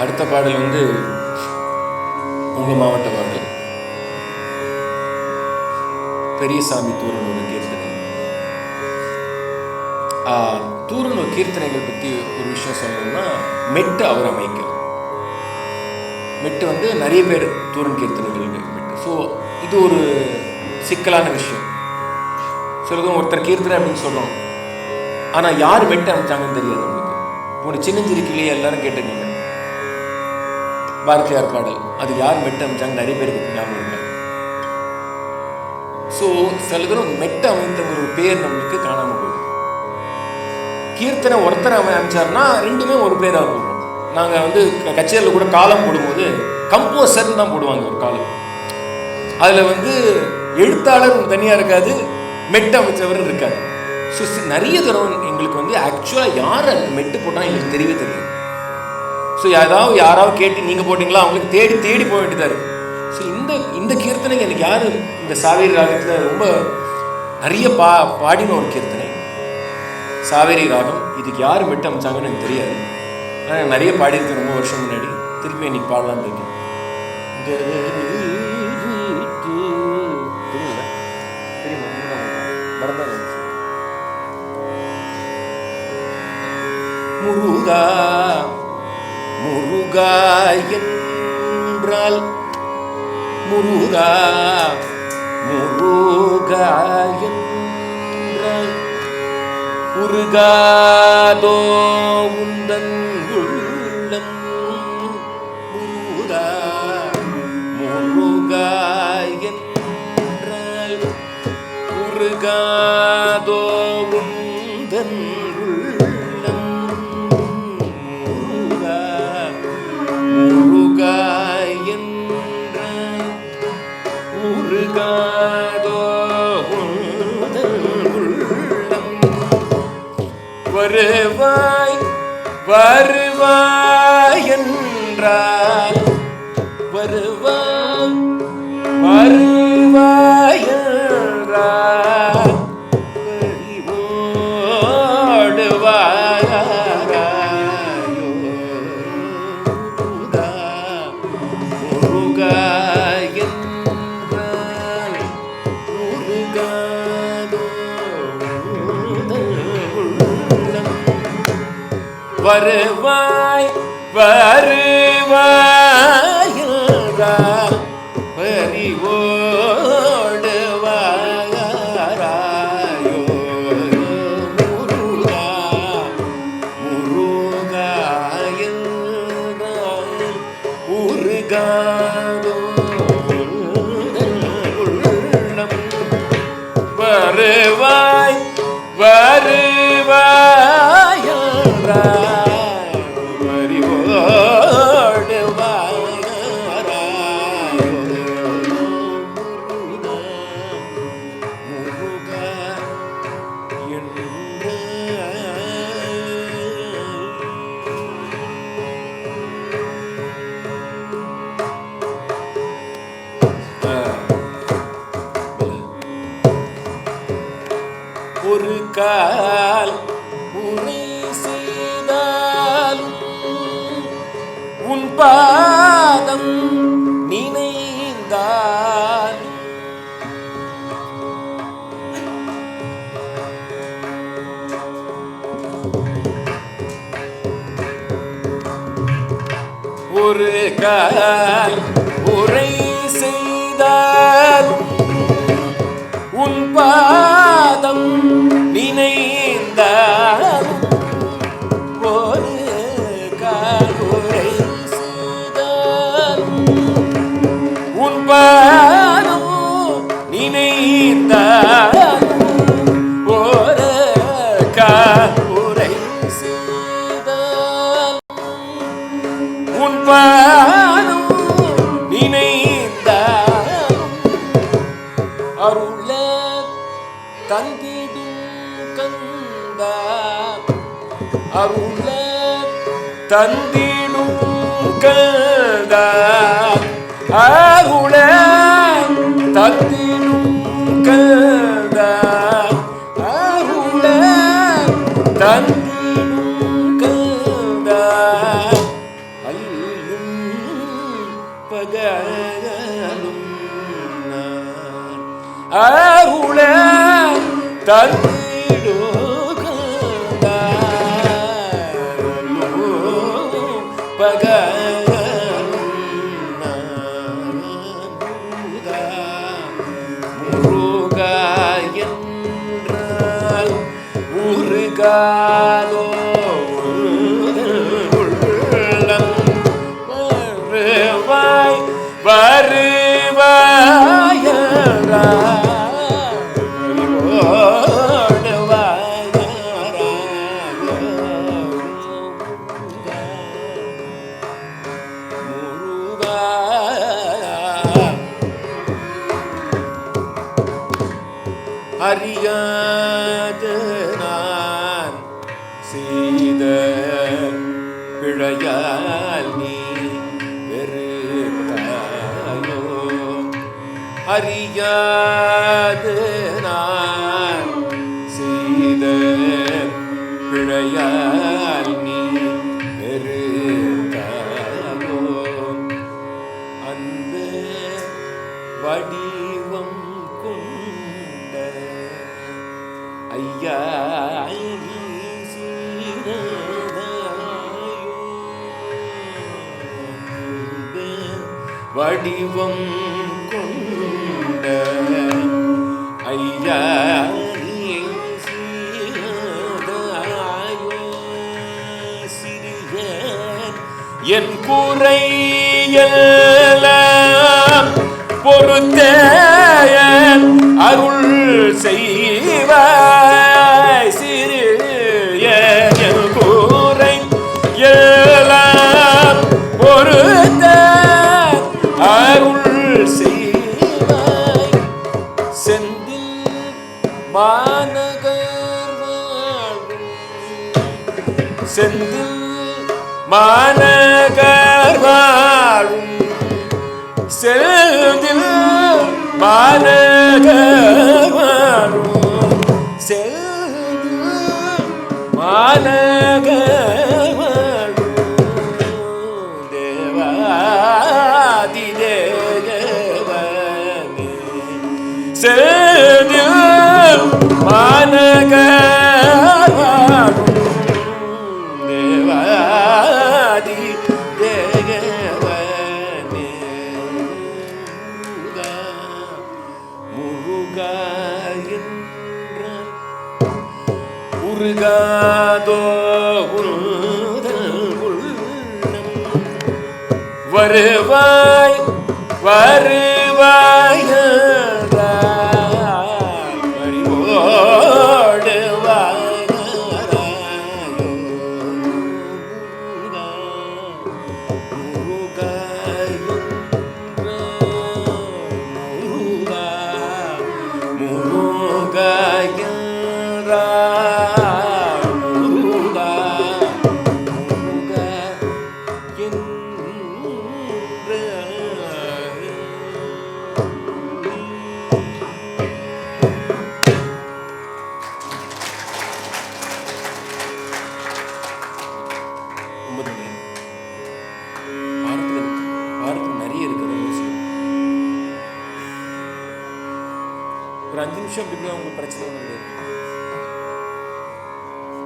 அடுத்த பாடல் வந்து உங்கள் மாவட்ட பாடல். பெரியசாமி தூரனோட கீர்த்தனை. தூரனோ கீர்த்தனைகள் பற்றி ஒரு விஷயம் சொல்லணும்னா மெட்டு அவர் அமைக்கல். மெட்டு வந்து நிறைய பேர் தூரன் கீர்த்தனைகள் மெட்டு. ஸோ இது ஒரு சிக்கலான விஷயம். சொல்லுங்க ஒருத்தர் கீர்த்தனை அப்படின்னு சொல்றோம் ஆனால் யார் மெட்டு அமைச்சாங்கன்னு தெரியாது நம்மளுக்கு ஒரு சின்னஞ்சிருக்கிலேயே எல்லாரும் கேட்டிருக்கீங்க பாரதியார் பாடல். அது யார் மெட்டு அமைச்சாங்க நிறைய பேருக்கு ஞாபகம் இருக்காங்க ஸோ சில தூரம் மெட்டு அமைந்தவங்க ஒரு பேர் நம்மளுக்கு காணாமல் போயிடுது கீர்த்தனை ஒருத்தர் அவன் அமைச்சார்னா ரெண்டுமே ஒரு பேராக போகும் நாங்கள் வந்து க- கச்சேரியில் கூட காலம் போடும்போது கம்போசர்னு தான் போடுவாங்க ஒரு காலம். அதில் வந்து எழுத்தாளர் தனியாக இருக்காது மெட்டு அமைச்சவர் இருக்காது ஸோ நிறைய தடவை எங்களுக்கு வந்து ஆக்சுவலாக யார் மெட்டு போட்டால் எங்களுக்கு தெரியவே தெரியும் ஸோ ஏதாவது யாராவது கேட்டு நீங்கள் போட்டிங்களா? அவங்களுக்கு தேடி தேடி போக வேண்டியதாக இருக்குது ஸோ இந்த இந்த கீர்த்தனைக்கு எனக்கு யார்? இந்த சாவேரி ராகத்தில் ரொம்ப நிறைய பா பாடின ஒரு கீர்த்தனை. சாவேரி ராகம். இதுக்கு யார் விட்டு அமைச்சாங்கன்னு எனக்கு தெரியாது. ஆனால் நிறைய பாடியிருக்கேன் ரொம்ப வருஷம் முன்னாடி. திருப்பி இன்னைக்கு பாடலான்னு இருக்கேன். தெரியுமா? முருகா முருகா என்றால் முருகா முருகா என்றால் உருகாதோ உந்தன் வருவாய் என்றால் வருவாய் வருவாய். ஒரு கால் உரை செய்தாலும் உன் பாதம் நினைந்தால். ஒரு கால் உரை உன் பாதம் அருள தந்திடும் கந்த அருள தந்திடும் கந்த அருள பகலும் அருள தந்திடுகந்தாலும் பகலும் நான் என்றால் முருகா அறியாத நான் செய்த பிழையால் நீ வெறுத்தாயோ. அறியாத நான் செய்த பிழையால் நீ வடிவம் கொண்ட ஐயா சிறியன் என் குறையெல்லாம் பொறுத்தேன் அருள் செய்வார். செல்தில் மாநகர் தேவாதி தேவனே. முருகா என்ற உருகாதோ வருவாய் வருவாய் чем Библию мы протянули.